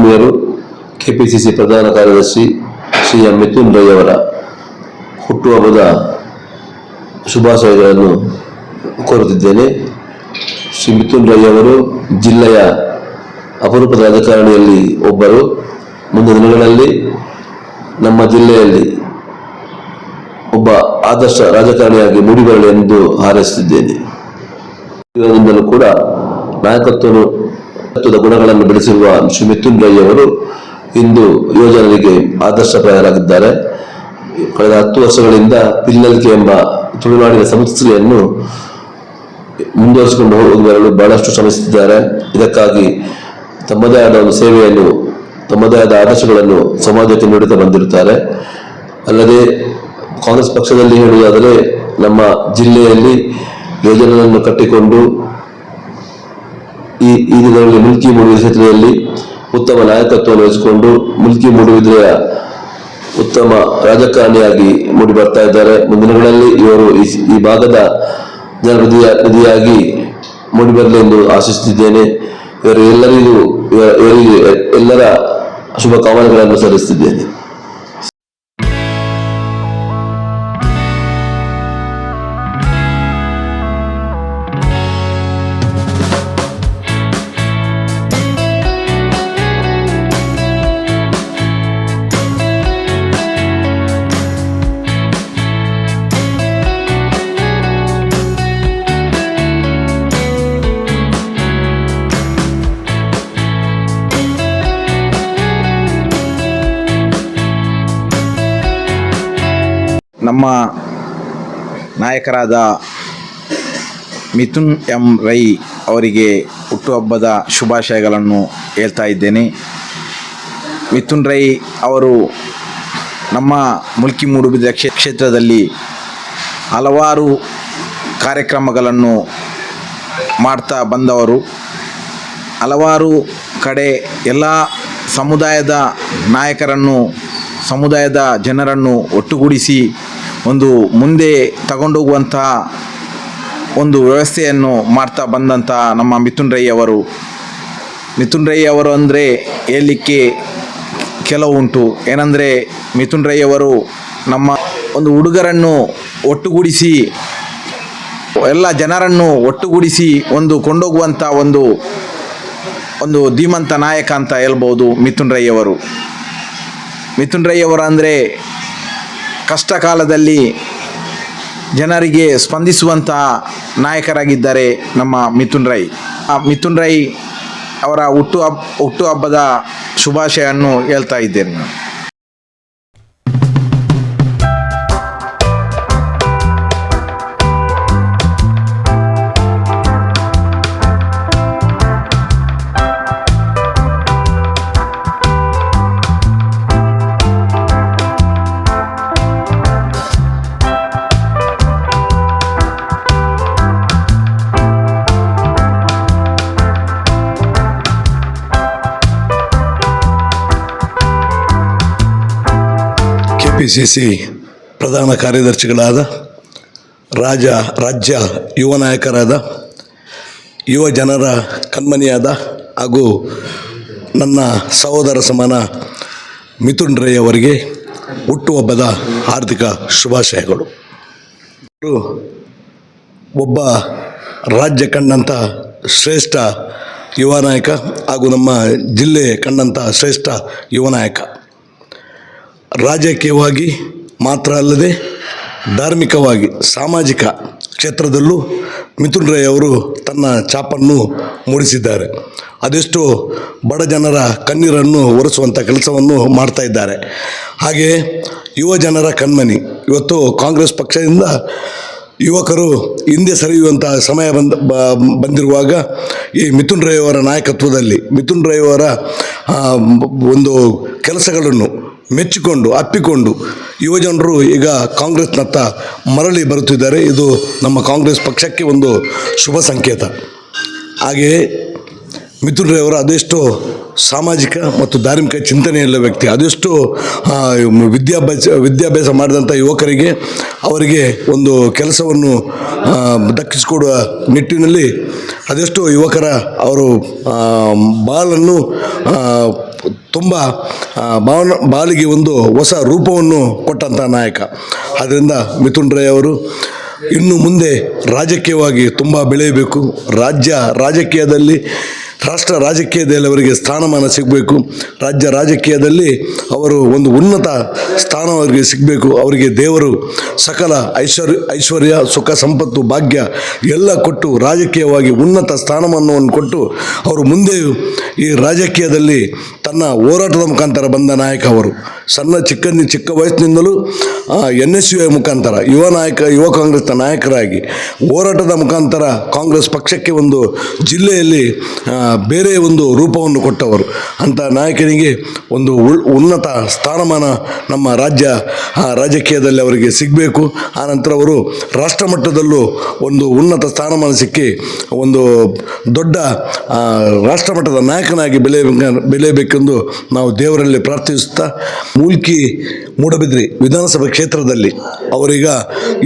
ಆತ್ಮೀಯರು, ಕೆಪಿಸಿಸಿ ಪ್ರಧಾನ ಕಾರ್ಯದರ್ಶಿ ಶ್ರೀ ಎಂ ಮಿಥುನ್ ರೈ ಅವರ ಹುಟ್ಟುಹಬ್ಬದ ಶುಭಾಶಯಗಳನ್ನು ಕೋರುತ್ತಿದ್ದೇನೆ. ಶ್ರೀ ಮಿಥುನ್ ರೈ ಅವರು ಜಿಲ್ಲೆಯ ಅಪರೂಪದ ರಾಜಕಾರಣಿಯಲ್ಲಿ ಒಬ್ಬರು. ಮುಂದಿನ ದಿನಗಳಲ್ಲಿ ನಮ್ಮ ಜಿಲ್ಲೆಯಲ್ಲಿ ಒಬ್ಬ ಆದರ್ಶ ರಾಜಕಾರಣಿಯಾಗಿ ಮೂಡಿಬರಲಿ ಎಂದು ಹಾರೈಸುತ್ತಿದ್ದೇನೆ. ಕೂಡ ನಾಯಕತ್ವನು ನಾಯಕತ್ವದ ಗುಣಗಳನ್ನು ಬೆಳೆಸಿರುವ ಶ್ರೀ ಮಿಥುನ್ ರೈ ಅವರು ಇಂದು ಯುವಜನರಿಗೆ ಆದರ್ಶಪ್ರಾಯರಾಗಿದ್ದಾರೆ ಕಳೆದ ಹತ್ತು ವರ್ಷಗಳಿಂದ ಪಿಲ್ಲಲ್ಕೆ ಎಂಬ ತುಳುನಾಡಿನ ಸಂಸ್ಕೃತಿಯನ್ನು ಮುಂದುವರಿಸಿಕೊಂಡು ಹೋಗಲು ಬಹಳಷ್ಟು ಶ್ರಮಿಸುತ್ತಿದ್ದಾರೆ. ಇದಕ್ಕಾಗಿ ತಮ್ಮದೇ ಆದ ಒಂದು ಸೇವೆಯನ್ನು, ತಮ್ಮದೇ ಆದ ಆದರ್ಶಗಳನ್ನು ಸಮಾಜಕ್ಕೆ ನೀಡುತ್ತಾ ಬಂದಿರುತ್ತಾರೆ. ಅಲ್ಲದೆ ಕಾಂಗ್ರೆಸ್ ಪಕ್ಷದಲ್ಲಿ ಹೇಳುವುದಾದರೆ ನಮ್ಮ ಜಿಲ್ಲೆಯಲ್ಲಿ ಯೋಜನೆಗಳನ್ನು ಕಟ್ಟಿಕೊಂಡು ಈ ಈ ದಿನಗಳಲ್ಲಿ ಮುಲ್ಕಿ ಮೂಡುವ ಕ್ಷೇತ್ರದಲ್ಲಿ ಉತ್ತಮ ನಾಯಕತ್ವವನ್ನು ವಹಿಸಿಕೊಂಡು ಮುಲ್ಕಿ ಮೂಡುವಿದ್ರೆಯ ಉತ್ತಮ ರಾಜಕಾರಣಿಯಾಗಿ ಮೂಡಿ ಬರ್ತಾ ಇದ್ದಾರೆ. ಮುಂದಿನಗಳಲ್ಲಿ ಇವರು ಈ- ಭಾಗದ ಜನಪ್ರತಿನಿಧಿಯಾಗಿ ನಿಧಿಯಾಗಿ ಮೂಡಿ ಬರಲಿ ಎಂದು ಆಶಿಸುತ್ತಿದ್ದೇನೆ. ಇವರು ಎಲ್ಲರಿಗೂ ಎಲ್ಲರ ಶುಭ ಕಾಮನೆಗಳನ್ನು ಸಲ್ಲಿಸುತ್ತಿದ್ದೇನೆ. ನಮ್ಮ ನಾಯಕರಾದ ಮಿಥುನ್ ಎಂ ರೈ ಅವರಿಗೆ ಹುಟ್ಟುಹಬ್ಬದ ಶುಭಾಶಯಗಳನ್ನು ಹೇಳ್ತಾ ಇದ್ದೇನೆ. ಮಿಥುನ್ ರೈ ಅವರು ನಮ್ಮ ಮುಲ್ಕಿ ಮೂಡುಬಿದ್ರೆ ಕ್ಷೇತ್ರದಲ್ಲಿ ಹಲವಾರು ಕಾರ್ಯಕ್ರಮಗಳನ್ನು ಮಾಡ್ತಾ ಬಂದವರು. ಹಲವಾರು ಕಡೆ ಎಲ್ಲ ಸಮುದಾಯದ ನಾಯಕರನ್ನು, ಸಮುದಾಯದ ಜನರನ್ನು ಒಟ್ಟುಗೂಡಿಸಿ ಒಂದು ಮುಂದೆ ತಗೊಂಡೋಗುವಂತಹ ಒಂದು ವ್ಯವಸ್ಥೆಯನ್ನು ಮಾಡ್ತಾ ಬಂದಂಥ ನಮ್ಮ ಮಿಥುನ್ ರೈ ಅವರು. ಮಿಥುನ್ ರೈ ಅವರು ಅಂದರೆ ಹೇಳಲಿಕ್ಕೆ ಕೆಲವು ಉಂಟು. ಏನಂದರೆ ಮಿಥುನ್ ರೈ ಅವರು ನಮ್ಮ ಒಂದು ಹುಡುಗರನ್ನು ಒಟ್ಟುಗೂಡಿಸಿ, ಎಲ್ಲ ಜನರನ್ನು ಒಟ್ಟುಗೂಡಿಸಿ ಒಂದು ಕೊಂಡೋಗುವಂಥ ಒಂದು ಒಂದು ಧೀಮಂತ ನಾಯಕ ಅಂತ ಹೇಳ್ಬೋದು ಮಿಥುನ್ ರೈ ಅವರು. ಮಿಥುನ್ ರೈ ಅವರು ಅಂದರೆ ಕಷ್ಟ ಕಾಲದಲ್ಲಿ ಜನರಿಗೆ ಸ್ಪಂದಿಸುವಂತಹ ನಾಯಕರಾಗಿದ್ದಾರೆ ನಮ್ಮ ಮಿಥುನ್ ರೈ. ಆ ಮಿಥುನ್ ರೈ ಅವರ ಹುಟ್ಟು ಹಬ್ ಹುಟ್ಟುಹಬ್ಬದ ಶುಭಾಶಯನ್ನು ಹೇಳ್ತಾ ಇದ್ದೇನೆ ನಾನು. ಕೆಪಿಸಿಸಿ ಪ್ರಧಾನ ಕಾರ್ಯದರ್ಶಿಗಳಾದ ರಾಜ, ರಾಜ್ಯ ಯುವ ನಾಯಕರಾದ, ಯುವ ಜನರ ಕಣ್ಮನಿಯಾದ ಹಾಗೂ ನನ್ನ ಸಹೋದರ ಸಮಾನ ಮಿಥುನ್ ರೈ ಅವರಿಗೆ ಹುಟ್ಟುಹಬ್ಬದ ಹಾರ್ದಿಕ ಶುಭಾಶಯಗಳು. ಒಬ್ಬ ರಾಜ್ಯ ಕಂಡಂಥ ಶ್ರೇಷ್ಠ ಯುವ ನಾಯಕ ಹಾಗೂ ನಮ್ಮ ಜಿಲ್ಲೆ ಕಂಡಂಥ ಶ್ರೇಷ್ಠ ಯುವ ನಾಯಕ. ರಾಜಕೀಯವಾಗಿ ಮಾತ್ರ ಅಲ್ಲದೆ ಧಾರ್ಮಿಕವಾಗಿ ಸಾಮಾಜಿಕ ಕ್ಷೇತ್ರದಲ್ಲೂ ಮಿಥುನ್ ರೈ ಅವರು ತನ್ನ ಛಾಪನ್ನು ಮೂಡಿಸಿದ್ದಾರೆ. ಅದೆಷ್ಟೋ ಬಡ ಜನರ ಕಣ್ಣೀರನ್ನು ಒರೆಸುವಂಥ ಕೆಲಸವನ್ನು ಮಾಡ್ತಾ ಇದ್ದಾರೆ. ಹಾಗೆಯೇ ಯುವ ಜನರ ಕಣ್ಮನಿ, ಇವತ್ತು ಕಾಂಗ್ರೆಸ್ ಪಕ್ಷದಿಂದ ಯುವಕರು ಹಿಂದೆ ಸರಿಯುವಂಥ ಸಮಯ ಬಂದ ಬಂದಿರುವಾಗ ಈ ಮಿಥುನ್ ರೈ ಅವರ ನಾಯಕತ್ವದಲ್ಲಿ, ಮಿಥುನ್ ರೈ ಅವರ ಒಂದು ಕೆಲಸಗಳನ್ನು ಮೆಚ್ಚಿಕೊಂಡು, ಅಪ್ಪಿಕೊಂಡು ಯುವಜನರು ಈಗ ಕಾಂಗ್ರೆಸ್ನತ್ತ ಮರಳಿ ಬರುತ್ತಿದ್ದಾರೆ. ಇದು ನಮ್ಮ ಕಾಂಗ್ರೆಸ್ ಪಕ್ಷಕ್ಕೆ ಒಂದು ಶುಭ ಸಂಕೇತ. ಹಾಗೆಯೇ ಮಿಥುನ್ ರೈ ಅವರು ಅದೆಷ್ಟು ಸಾಮಾಜಿಕ ಮತ್ತು ಧಾರ್ಮಿಕ ಚಿಂತನೆಯಲ್ಲ ವ್ಯಕ್ತಿ, ಅದೆಷ್ಟು ವಿದ್ಯಾಭ್ಯಾಸ ವಿದ್ಯಾಭ್ಯಾಸ ಮಾಡಿದಂಥ ಯುವಕರಿಗೆ ಅವರಿಗೆ ಒಂದು ಕೆಲಸವನ್ನು ದಕ್ಕಿಸಿಕೊಡುವ ನಿಟ್ಟಿನಲ್ಲಿ ಅದೆಷ್ಟು ಯುವಕರ ಅವರು ಬಾಲನ್ನು ತುಂಬ ಭಾವನ ಬಾಲಿಗೆ ಒಂದು ಹೊಸ ರೂಪವನ್ನು ಕೊಟ್ಟಂಥ ನಾಯಕ. ಆದ್ದರಿಂದ ಮಿಥುನ್ ರೈ ಅವರು ಇನ್ನು ಮುಂದೆ ರಾಜಕೀಯವಾಗಿ ತುಂಬ ಬೆಳೆಯಬೇಕು. ರಾಜ್ಯ, ರಾಜಕೀಯದಲ್ಲಿ ರಾಷ್ಟ್ರ ರಾಜಕೀಯದಲ್ಲಿ ಅವರಿಗೆ ಸ್ಥಾನಮಾನ ಸಿಗಬೇಕು. ರಾಜ್ಯ ರಾಜಕೀಯದಲ್ಲಿ ಅವರು ಒಂದು ಉನ್ನತ ಸ್ಥಾನ ಅವರಿಗೆ ಸಿಗಬೇಕು. ಅವರಿಗೆ ದೇವರು ಸಕಲ ಐಶ್ವರ್ಯ ಐಶ್ವರ್ಯ, ಸುಖ, ಸಂಪತ್ತು, ಭಾಗ್ಯ ಎಲ್ಲ ಕೊಟ್ಟು ರಾಜಕೀಯವಾಗಿ ಉನ್ನತ ಸ್ಥಾನಮಾನವನ್ನು ಕೊಟ್ಟು ಅವರು ಮುಂದೆಯೂ ಈ ರಾಜಕೀಯದಲ್ಲಿ ತನ್ನ ಹೋರಾಟದ ಮುಖಾಂತರ ಬಂದ ನಾಯಕ ಅವರು. ಸಣ್ಣ ಚಿಕ್ಕ ಚಿಕ್ಕ ವಯಸ್ಸಿನಿಂದಲೂ ಎನ್ ಎಸ್ ಯು ಮುಖಾಂತರ, ಯುವ ನಾಯಕ, ಯುವ ಕಾಂಗ್ರೆಸ್ನ ನಾಯಕರಾಗಿ ಹೋರಾಟದ ಮುಖಾಂತರ ಕಾಂಗ್ರೆಸ್ ಪಕ್ಷಕ್ಕೆ ಒಂದು ಜಿಲ್ಲೆಯಲ್ಲಿ ಬೇರೆ ಒಂದು ರೂಪವನ್ನು ಕೊಟ್ಟವರು. ಅಂಥ ನಾಯಕನಿಗೆ ಒಂದು ಉನ್ನತ ಸ್ಥಾನಮಾನ ನಮ್ಮ ರಾಜ್ಯ ರಾಜಕೀಯದಲ್ಲಿ ಅವರಿಗೆ ಸಿಗಬೇಕು. ಆನಂತರ ಅವರು ರಾಷ್ಟ್ರ ಮಟ್ಟದಲ್ಲೂ ಒಂದು ಉನ್ನತ ಸ್ಥಾನಮಾನ ಸಿಕ್ಕಿ ಒಂದು ದೊಡ್ಡ ರಾಷ್ಟ್ರಮಟ್ಟದ ರಾಷ್ಟ್ರ ಮಟ್ಟದ ನಾಯಕನಾಗಿ ಬೆಳೆಯ ಬೆಳೆಯಬೇಕೆಂದು ನಾವು ದೇವರಲ್ಲಿ ಪ್ರಾರ್ಥಿಸುತ್ತಾ ಮೂಲ್ಕಿ ಮೂಡಬಿದ್ರಿ ವಿಧಾನಸಭಾ ಕ್ಷೇತ್ರದಲ್ಲಿ. ಅವರೀಗ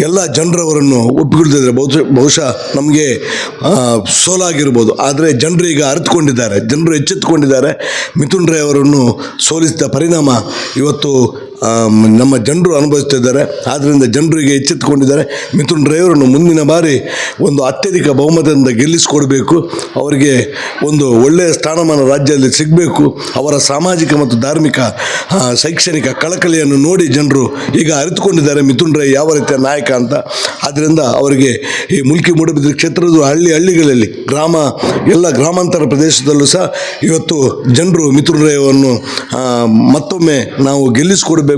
ಎಲ್ಲ ಜನರವರನ್ನು ಒಟ್ಟು ಬಹುಶಃ ಬಹುಶಃ ನಮಗೆ ಸೋಲಾಗಿರ್ಬೋದು. ಆದರೆ ಜನರು ಅರಿತುಕೊಂಡಿದ್ದಾರೆ ಜನರು ಎಚ್ಚೆತ್ತುಕೊಂಡಿದ್ದಾರೆ. ಮಿಥುನ್ ರೈ ಅವರನ್ನು ಸೋಲಿಸಿದ ಪರಿಣಾಮ ಇವತ್ತು ನಮ್ಮ ಜನರು ಅನುಭವಿಸ್ತಿದ್ದಾರೆ ಆದ್ದರಿಂದ ಜನರಿಗೆ ಎಚ್ಚೆತ್ತುಕೊಂಡಿದ್ದಾರೆ. ಮಿಥುನ್ ಡ್ರೈವರನ್ನು ಮುಂದಿನ ಬಾರಿ ಒಂದು ಅತ್ಯಧಿಕ ಬಹುಮತದಿಂದ ಗೆಲ್ಲಿಸಿಕೊಡಬೇಕು. ಅವರಿಗೆ ಒಂದು ಒಳ್ಳೆಯ ಸ್ಥಾನಮಾನ ರಾಜ್ಯದಲ್ಲಿ ಸಿಗಬೇಕು. ಅವರ ಸಾಮಾಜಿಕ ಮತ್ತು ಧಾರ್ಮಿಕ ಶೈಕ್ಷಣಿಕ ಕಳಕಳಿಯನ್ನು ನೋಡಿ ಜನರು ಈಗ ಅರಿತುಕೊಂಡಿದ್ದಾರೆ ಮಿಥುನ್ ರೈ ಯಾವ ರೀತಿಯ ನಾಯಕ ಅಂತ. ಆದ್ದರಿಂದ ಅವರಿಗೆ ಈ ಮುಲ್ಕಿ ಮೂಡಬಿದ್ರೆ ಕ್ಷೇತ್ರದ ಹಳ್ಳಿ ಹಳ್ಳಿಗಳಲ್ಲಿ ಗ್ರಾಮ, ಎಲ್ಲ ಗ್ರಾಮಾಂತರ ಪ್ರದೇಶದಲ್ಲೂ ಸಹ ಇವತ್ತು ಜನರು ಮಿಥುನ್ ರೈ ಮತ್ತೊಮ್ಮೆ ನಾವು ಗೆಲ್ಲಿಸಿಕೊಡ್ಬೇಕು.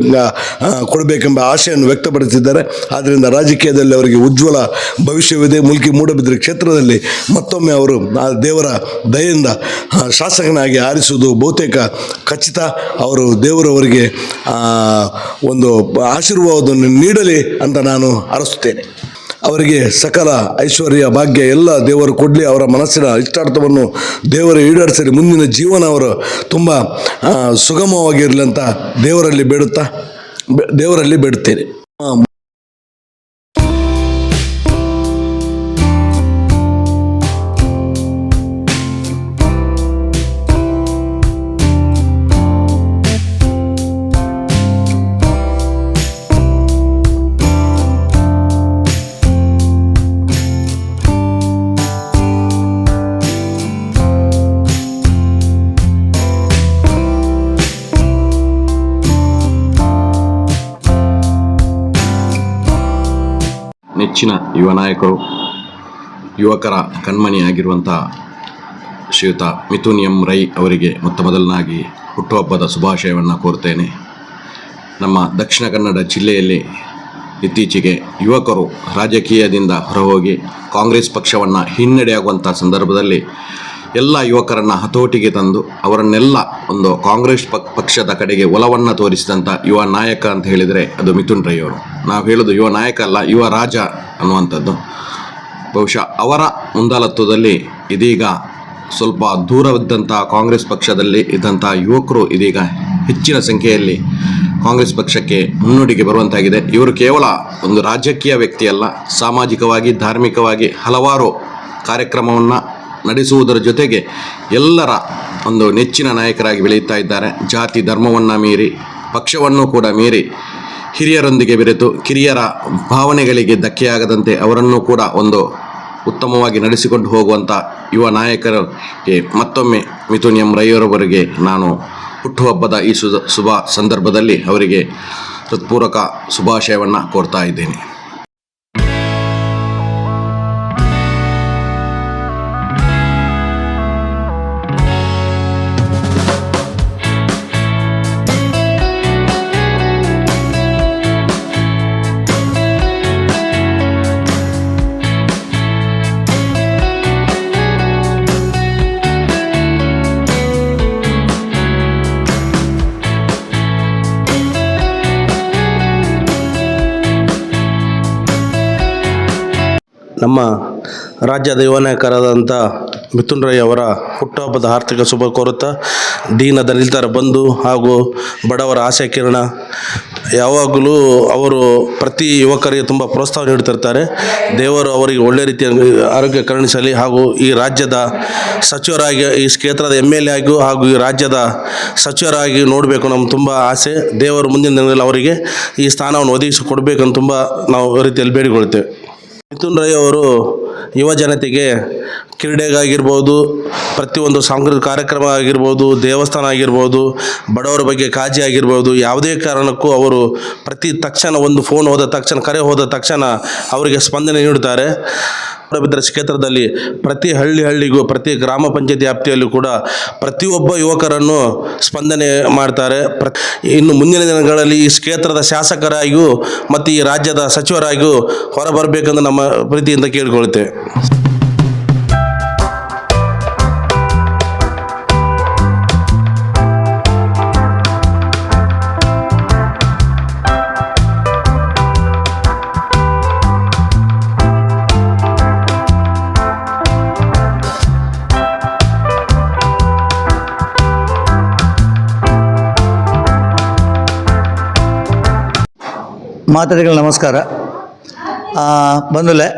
ಕೊಡಬೇಕೆಂಬ ಆಶೆಯನ್ನು ವ್ಯಕ್ತಪಡಿಸಿದ್ದಾರೆ. ಆದ್ದರಿಂದ ರಾಜಕೀಯದಲ್ಲಿ ಅವರಿಗೆ ಉಜ್ವಲ ಭವಿಷ್ಯವಿದೆ. ಮುಲ್ಕಿ ಮೂಡಬಿದ್ರೆ ಕ್ಷೇತ್ರದಲ್ಲಿ ಮತ್ತೊಮ್ಮೆ ಅವರು ಆ ದೇವರ ದಯೆಯಿಂದ ಶಾಸಕನಾಗಿ ಆರಿಸುವುದು ಬಹುತೇಕ ಖಚಿತ. ಅವರು ದೇವರವರಿಗೆ ಒಂದು ಆಶೀರ್ವಾದವನ್ನು ನೀಡಲಿ ಅಂತ ನಾನು ಅರಸುತ್ತೇನೆ ಅವರಿಗೆ ಸಕಲ ಐಶ್ವರ್ಯ, ಭಾಗ್ಯ, ಎಲ್ಲ ದೇವರು ಕೊಡಲಿ. ಅವರ ಮನಸ್ಸಿನ ಇಷ್ಟಾರ್ಥವನ್ನು ದೇವರು ಈಡೇರಿಸಲಿ. ಮುಂದಿನ ಜೀವನ ಅವರು ತುಂಬ ಸುಗಮವಾಗಿರಲಿ ಅಂತ ದೇವರಲ್ಲಿ ಬೇಡುತ್ತಾ ದೇವರಲ್ಲಿ ಬೇಡುತ್ತೇನೆ. ನೆಚ್ಚಿನ ಯುವ ನಾಯಕರು, ಯುವಕರ ಕಣ್ಮಣಿಯಾಗಿರುವಂಥ ಶ್ರೀಯುತ ಮಿಥುನ್ ಎಂ ರೈ ಅವರಿಗೆ ಮೊತ್ತ ಮೊದಲನಾಗಿ ಹುಟ್ಟುಹಬ್ಬದ ಶುಭಾಶಯವನ್ನು ಕೋರ್ತೇನೆ ನಮ್ಮ ದಕ್ಷಿಣ ಕನ್ನಡ ಜಿಲ್ಲೆಯಲ್ಲಿ ಇತ್ತೀಚೆಗೆ ಯುವಕರು ರಾಜಕೀಯದಿಂದ ಹೊರಹೋಗಿ ಕಾಂಗ್ರೆಸ್ ಪಕ್ಷವನ್ನು ಹಿನ್ನಡೆಯಾಗುವಂಥ ಸಂದರ್ಭದಲ್ಲಿ ಎಲ್ಲ ಯುವಕರನ್ನು ಹತೋಟಿಗೆ ತಂದು ಅವರನ್ನೆಲ್ಲ ಒಂದು ಕಾಂಗ್ರೆಸ್ ಪಕ್ಷದ ಕಡೆಗೆ ಒಲವನ್ನು ತೋರಿಸಿದಂಥ ಯುವ ನಾಯಕ ಅಂತ ಹೇಳಿದರೆ ಅದು ಮಿಥುನ್ ರೈ ಅವರು ನಾವು ಹೇಳೋದು ಯುವ ನಾಯಕ ಅಲ್ಲ, ಯುವ ರಾಜ ಅನ್ನುವಂಥದ್ದು. ಬಹುಶಃ ಅವರ ಮುಂದಾಲತ್ವದಲ್ಲಿ ಇದೀಗ ಸ್ವಲ್ಪ ದೂರವಿದ್ದಂಥ ಕಾಂಗ್ರೆಸ್ ಪಕ್ಷದಲ್ಲಿ ಇದ್ದಂಥ ಯುವಕರು ಇದೀಗ ಹೆಚ್ಚಿನ ಸಂಖ್ಯೆಯಲ್ಲಿ ಕಾಂಗ್ರೆಸ್ ಪಕ್ಷಕ್ಕೆ ಮುನ್ನುಡಿಗೆ ಬರುವಂತಾಗಿದೆ. ಇವರು ಕೇವಲ ಒಂದು ರಾಜಕೀಯ ವ್ಯಕ್ತಿಯಲ್ಲ, ಸಾಮಾಜಿಕವಾಗಿ, ಧಾರ್ಮಿಕವಾಗಿ ಹಲವಾರು ಕಾರ್ಯಕ್ರಮವನ್ನು ನಡೆಸುವುದರ ಜೊತೆಗೆ ಎಲ್ಲರ ಒಂದು ನೆಚ್ಚಿನ ನಾಯಕರಾಗಿ ಬೆಳೆಯುತ್ತಾ ಇದ್ದಾರೆ. ಜಾತಿ ಧರ್ಮವನ್ನು ಮೀರಿ, ಪಕ್ಷವನ್ನು ಕೂಡ ಮೀರಿ ಹಿರಿಯರೊಂದಿಗೆ ಬೆರೆತು ಕಿರಿಯರ ಭಾವನೆಗಳಿಗೆ ಧಕ್ಕೆಯಾಗದಂತೆ ಅವರನ್ನು ಕೂಡ ಒಂದು ಉತ್ತಮವಾಗಿ ನಡೆಸಿಕೊಂಡು ಹೋಗುವಂಥ ಯುವ ನಾಯಕರಿಗೆ ಮತ್ತೊಮ್ಮೆ ಮಿಥುನ್ ಎಂ ರೈಯವರವರಿಗೆ ನಾನು ಹುಟ್ಟುಹಬ್ಬದ ಈ ಶುಭ ಸಂದರ್ಭದಲ್ಲಿ ಅವರಿಗೆ ಹೃತ್ಪೂರ್ವಕ ಶುಭಾಶಯವನ್ನು ಕೋರ್ತಾ ಇದ್ದೇನೆ. ನಮ್ಮ ರಾಜ್ಯದ ಯುವ ನಾಯಕರಾದಂಥ ಮಿಥುನ್ ರೈ ಅವರ ಹುಟ್ಟುಹಬ್ಬದ ಆರ್ಥಿಕ ಶುಭ ಕೋರುತ್ತಾ ದೀನ ದಲಿತರ ಬಂಧು ಹಾಗೂ ಬಡವರ ಆಶಯ ಕಿರಣ ಯಾವಾಗಲೂ ಅವರು ಪ್ರತಿ ಯುವಕರಿಗೆ ತುಂಬ ಪ್ರೋತ್ಸಾಹ ನೀಡುತ್ತಿರ್ತಾರೆ. ದೇವರು ಅವರಿಗೆ ಒಳ್ಳೆ ರೀತಿಯ ಆರೋಗ್ಯ ಕರುಣಿಸಲಿ ಹಾಗೂ ಈ ರಾಜ್ಯದ ಸಚಿವರಾಗಿ, ಈ ಕ್ಷೇತ್ರದ ಎಂ ಎಲ್ ಎ ಆಗಿಯೂ ಹಾಗೂ ಈ ರಾಜ್ಯದ ಸಚಿವರಾಗಿ ನೋಡಬೇಕು ನಮ್ಗೆ ತುಂಬ ಆಸೆ. ದೇವರು ಮುಂದಿನ ದಿನದಲ್ಲಿ ಅವರಿಗೆ ಈ ಸ್ಥಾನವನ್ನು ಒದಗಿಸಿ ಕೊಡಬೇಕಂತ ತುಂಬ ನಾವು ರೀತಿಯಲ್ಲಿ ಬೇಡಿಕೊಳ್ತೇವೆ ಮಿಥುನ್ ರೈ ಅವರು ಯುವ ಜನತೆಗೆ ಕ್ರೀಡೆಗಾಗಿರ್ಬೋದು, ಪ್ರತಿಯೊಂದು ಸಾಂಸ್ಕೃತಿಕ ಕಾರ್ಯಕ್ರಮ ಆಗಿರ್ಬೋದು, ದೇವಸ್ಥಾನ ಆಗಿರ್ಬೋದು, ಬಡವರ ಬಗ್ಗೆ ಕಾಜಿ ಆಗಿರ್ಬೋದು, ಯಾವುದೇ ಕಾರಣಕ್ಕೂ ಅವರು ಪ್ರತಿ ತಕ್ಷಣ ಒಂದು ಫೋನ್ ಹೋದ ತಕ್ಷಣ, ಕರೆ ಹೋದ ತಕ್ಷಣ ಅವರಿಗೆ ಸ್ಪಂದನೆ ನೀಡುತ್ತಾರೆ. ಮೂಡಬಿದ್ರೆ ಕ್ಷೇತ್ರದಲ್ಲಿ ಪ್ರತಿ ಹಳ್ಳಿ ಹಳ್ಳಿಗೂ, ಪ್ರತಿ ಗ್ರಾಮ ಪಂಚಾಯತ್ ವ್ಯಾಪ್ತಿಯಲ್ಲೂ ಕೂಡ ಪ್ರತಿಯೊಬ್ಬ ಯುವಕರನ್ನು ಸ್ಪಂದನೆ ಮಾಡ್ತಾರೆ. ಇನ್ನು ಮುಂದಿನ ದಿನಗಳಲ್ಲಿ ಈ ಕ್ಷೇತ್ರದ ಶಾಸಕರಾಗಿಯೂ ಮತ್ತು ಈ ರಾಜ್ಯದ ಸಚಿವರಾಗಿಯೂ ಹೊರಬರಬೇಕೆಂದು ನಮ್ಮ ಪ್ರೀತಿಯಿಂದ ಕೇಳಿಕೊಳ್ಳುತ್ತೇವೆ. ಮಾತಾಡಿಗಳ ನಮಸ್ಕಾರ. ಆ, ಬಂಧುಲೆ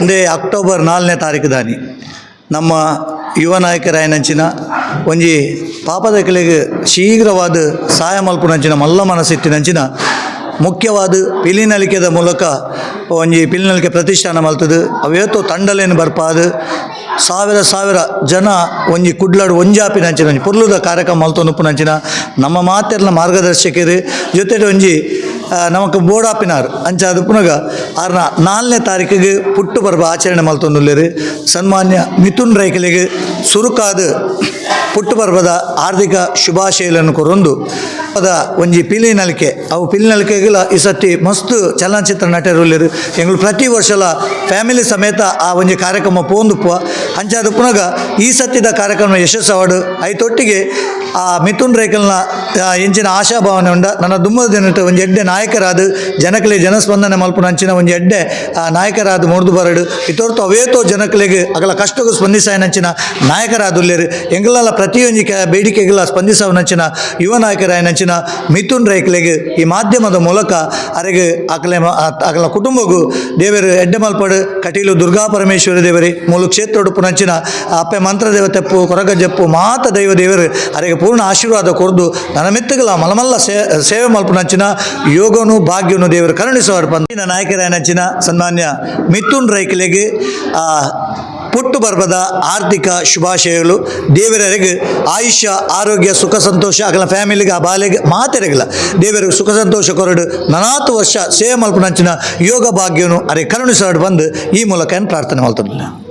ಇಂದೇ ಅಕ್ಟೋಬರ್ ನಾಲ್ಕನೇ ತಾರೀಕು ದಾನಿ ನಮ್ಮ ಯುವ ನಾಯಕರಾಯನಂಚಿನ ಒಂಜಿ ಪಾಪದ ಕೆಳಗೆ ಶೀಘ್ರವಾದ ಸಹಾಯ ಮಲ್ಪುನಂಚಿನ ಮಲ್ಲ ಮನಸ್ಸಿಟ್ಟಿನಂಚಿನ ಮುಖ್ಯವಾದ ಪಿಲಿನಲಿಕೆದ ಮೂಲಕ ಒಂಜಿ ಪಿಲಿನಲಿಕೆ ಪ್ರತಿಷ್ಠಾನ ಮಲ್ತದು. ಅವೇತೋ ತಂಡಲೇನು ಬರ್ಪಾದು. ಸಾವಿರ ಸಾವಿರ ಜನ ಒಂಜಿ ಕುಡ್ಲಾಡು ಒಂಜಾಪಿನಂಚಿನ ಒಂಜಿ ಪುರ್ಲುದ ಕಾರ್ಯಕ್ರಮ ಮಲ್ತೊನುಪ್ಪುನಂಚಿನ ನಮ್ಮ ಮಾತೆರ್ನ ಮಾರ್ಗದರ್ಶಕರು ಜೊತೆಗೆ ಒಂಜಿ ನಮಕ್ ಬೋಡಾಪಿನಾರ್ ಅಂಚ ಅದಪ್ಪನಗ ಪುನಗ ಆರ್ನ ನಾಲ್ನೇ ತಾರೀಕಿಗೆ ಪುಟ್ಟು ಪರ್ಬ ಆಚರಣೆ ಮಲ್ತೊಂದುಲ್ಲೇರು. ಸನ್ಮಾನ್ಯ ಮಿಥುನ್ ರೈಕಲಿಗೆ ಸುರುಕಾದ ಪುಟ್ಟು ಪರ್ವದ ಆರ್ಥಿಕ ಶುಭಾಶಯಗಳನ್ನು ಕೊರೊಂದು. ಅದ ಒಂಜಿ ಪಿಲಿ ನಲಿಕೆ. ಅವು ಪಿಲಿ ನಲಿಕೆಗಳ ಈ ಸತಿ ಮಸ್ತ್ ಚಲನಚಿತ್ರ ನಟರುಲ್ಲೇರು. ಎಂಗಳು ಪ್ರತಿ ವರ್ಷಲ ಫ್ಯಾಮಿಲಿ ಸಮೇತ ಆ ಒಂಜಿ ಕಾರ್ಯಕ್ರಮ ಪೋಂದುಪ್ಪುವ. ಅಂಚಾದ ಪುನಗ ಈ ಸತ್ತಿದ ಕಾರ್ಯಕ್ರಮ ಯಶಸ್ಸವಾಡು. ಐತೊಟ್ಟಿಗೆ ಆ ಮಿಥುನ್ ರೈಕಲ್ನ ಎಂಚಿನ ಆಶಾಭಾವನೆ ಉಂಡ. ನನ್ನ ದುಮ್ಮದ ದಿನ ಒಂಜಿ ಎಡ್ಡೆ ನಾಯಕರಾದ ಜನಕಲೆ ಜನಸ್ಪಂದನೆ ಮಲ್ಪುನ ಅಂಚಿನ ಒಂಜಿ ಎಡ್ಡೆ, ಆ ನಾಯಕರಾದ ಮುರಿದು ಬರಡು. ಇತೊರ್ತು ಅವೇತೋ ಜನಕಲೆಗೆ ಅಗಲ ಕಷ್ಟಗೂ ಸ್ಪಂದಿಸಾಯನಂಚಿನ ನಾಯಕರಾದುಲ್ಲೇರು ಎಂಗಲೆಲ್ಲ ಪ್ರತಿಯೊಂದು ಬೇಡಿಕೆಗಳ ಸ್ಪಂದಿಸವನಂಚಿನ ಯುವ ನಾಯಕರಾಯನಂಚಿನ ಮಿಥುನ್ ರೈಕಲೆಗೆ ಈ ಮಾಧ್ಯಮದ ಮೂಲಕ ಅರೆಗೆ ಅಗಲ ಅಗಲ ಕುಟುಂಬಗೂ ದೇವರು ಎಡ್ಡೆ ಮಲ್ಪಡು, ಕಟೀಲು ದುರ್ಗಾ ಪರಮೇಶ್ವರ ದೇವರಿ, ಮೂಲ ಕ್ಷೇತ್ರ ಉಡುಪುನಂಚಿನ ಅಪ್ಪೆ ಮಂತ್ರ ದೇವತೆಪ್ಪು ಜಪ್ಪು, ಮಾತ ದೈವ ದೇವರು, ಅರೆಗೆ ಪೂರ್ಣ ಆಶೀರ್ವಾದ ಕೊರ್ದು ನನ್ನ ಮೆತ್ತಗಲ ಮಲಮಲ್ಲ ಸೇವೆ ಮಲ್ಪುನಂಚಿನ ಯೋಗನು ಭಾಗ್ಯನು ದೇವರು. ಕರುಣಿಸುವರು ಪಂದಿನ ನೆಚ್ಚಿನ ಸನ್ಮಾನ್ಯ ಮಿಥುನ್ ರೈಕಲೆಗೆ ಪುಟ್ಟು ಬರ್ಬದ ಆರ್ಥಿಕ ಶುಭಾಶಯಗಳು. ದೇವರಿಗೆ ಆಯುಷ್ಯ, ಆರೋಗ್ಯ, ಸುಖ, ಸಂತೋಷ ಆಗಲ ಫ್ಯಾಮಿಲಿಗೆ ಆ ಬಾಲೆಗೆ ಮಾತೆರೆಗಲ ದೇವರು ಸುಖ, ಸಂತೋಷ ಕೊರಡು ನನಾತು ವರ್ಷ ಸೇವೆ ಮಲ್ಪನಂಚಿನ ಯೋಗ ಭಾಗ್ಯನು ಅರೆ ಕರುಣಿಸೋಡು ಬಂದು ಈ ಮೂಲಕ ಪ್ರಾರ್ಥನೆ ಮಾಡ್ತಿರಲಿಲ್ಲ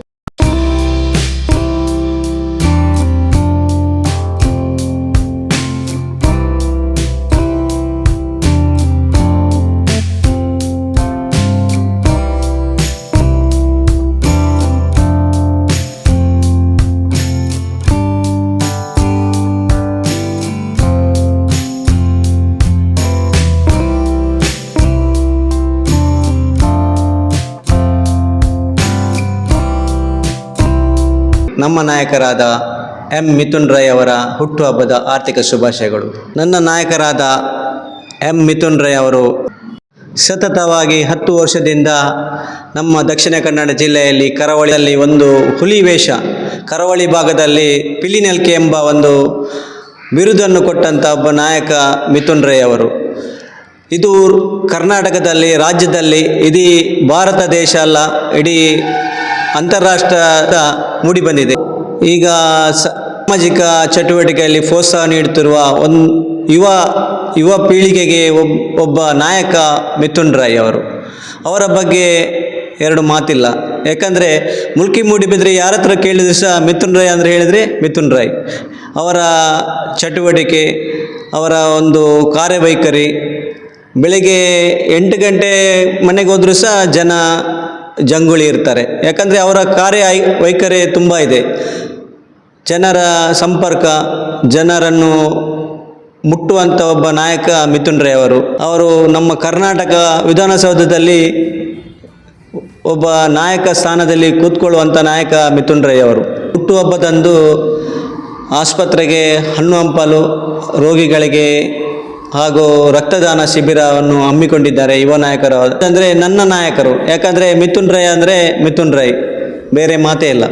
ನಮ್ಮ ನಾಯಕರಾದ ಎಂ ಮಿಥುನ್ ರೈ ಅವರ ಹುಟ್ಟುಹಬ್ಬದ ಆರ್ಥಿಕ ಶುಭಾಶಯಗಳು. ನನ್ನ ನಾಯಕರಾದ ಎಂ ಮಿಥುನ್ ರೈ ಅವರು ಸತತವಾಗಿ ಹತ್ತು ವರ್ಷದಿಂದ ನಮ್ಮ ದಕ್ಷಿಣ ಕನ್ನಡ ಜಿಲ್ಲೆಯಲ್ಲಿ ಕರಾವಳಿಯಲ್ಲಿ ಒಂದು ಹುಲಿ ವೇಷ, ಕರಾವಳಿ ಭಾಗದಲ್ಲಿ ಪಿಲಿನೆಲ್ಕೆ ಎಂಬ ಒಂದು ಬಿರುದನ್ನು ಕೊಟ್ಟಂಥ ಒಬ್ಬ ನಾಯಕ ಮಿಥುನ್ ರೈ ಅವರು. ಇದು ಕರ್ನಾಟಕದಲ್ಲಿ, ರಾಜ್ಯದಲ್ಲಿ, ಇಡೀ ಭಾರತ ದೇಶ ಅಲ್ಲ, ಇಡೀ ಅಂತಾರಾಷ್ಟ್ರದ ಮೂಡಿ ಬಂದಿದೆ. ಈಗ ಸಾಮಾಜಿಕ ಚಟುವಟಿಕೆಯಲ್ಲಿ ಪ್ರೋತ್ಸಾಹ ನೀಡುತ್ತಿರುವ ಒಂದು ಯುವ ಯುವ ಪೀಳಿಗೆಗೆ ಒಬ್, ಒಬ್ಬ ನಾಯಕ ಮಿಥುನ್ ರಾಯ್ ಅವರು. ಅವರ ಬಗ್ಗೆ ಎರಡು ಮಾತಿಲ್ಲ. ಯಾಕಂದರೆ ಮುಲ್ಕಿ ಮೂಡಿಬಿದ್ರೆ ಯಾರ ಹತ್ರ ಕೇಳಿದ್ರೆ ಸಹ ಮಿಥುನ್ ರಾಯ್ ಅಂದರೆ ಹೇಳಿದರೆ ಮಿಥುನ್ ರಾಯ್. ಅವರ ಚಟುವಟಿಕೆ, ಅವರ ಒಂದು ಕಾರ್ಯವೈಖರಿ, ಬೆಳಿಗ್ಗೆ ಎಂಟು ಗಂಟೆ ಮನೆಗೆ ಹೋದರೂ ಸಹ ಜನ ಜಂಗುಳಿ ಇರ್ತಾರೆ. ಯಾಕಂದರೆ ಅವರ ಕಾರ್ಯ ವೈಖರಿ ತುಂಬ ಇದೆ. ಜನರ ಸಂಪರ್ಕ, ಜನರನ್ನು ಮುಟ್ಟುವಂಥ ಒಬ್ಬ ನಾಯಕ ಮಿಥುನ್ ರೈ ಅವರು. ಅವರು ನಮ್ಮ ಕರ್ನಾಟಕ ವಿಧಾನಸೌಧದಲ್ಲಿ ಒಬ್ಬ ನಾಯಕ ಸ್ಥಾನದಲ್ಲಿ ಕೂತ್ಕೊಳ್ಳುವಂಥ ನಾಯಕ ಮಿಥುನ್ ರೈ ಅವರು. ಹುಟ್ಟುಹಬ್ಬದಂದು ಆಸ್ಪತ್ರೆಗೆ ಹಣ್ಣು ಹಂಪಲು ರೋಗಿಗಳಿಗೆ ಹಾಗೂ ರಕ್ತದಾನ ಶಿಬಿರವನ್ನು ಹಮ್ಮಿಕೊಂಡಿದ್ದಾರೆ ಯುವ ನಾಯಕರು. ಅಂದರೆ ನನ್ನ ನಾಯಕರು. ಯಾಕಂದರೆ ಮಿಥುನ್ ರೈ ಅಂದರೆ ಮಿಥುನ್ ರೈ. ಬೇರೆ ಮಾತೇ ಇಲ್ಲ.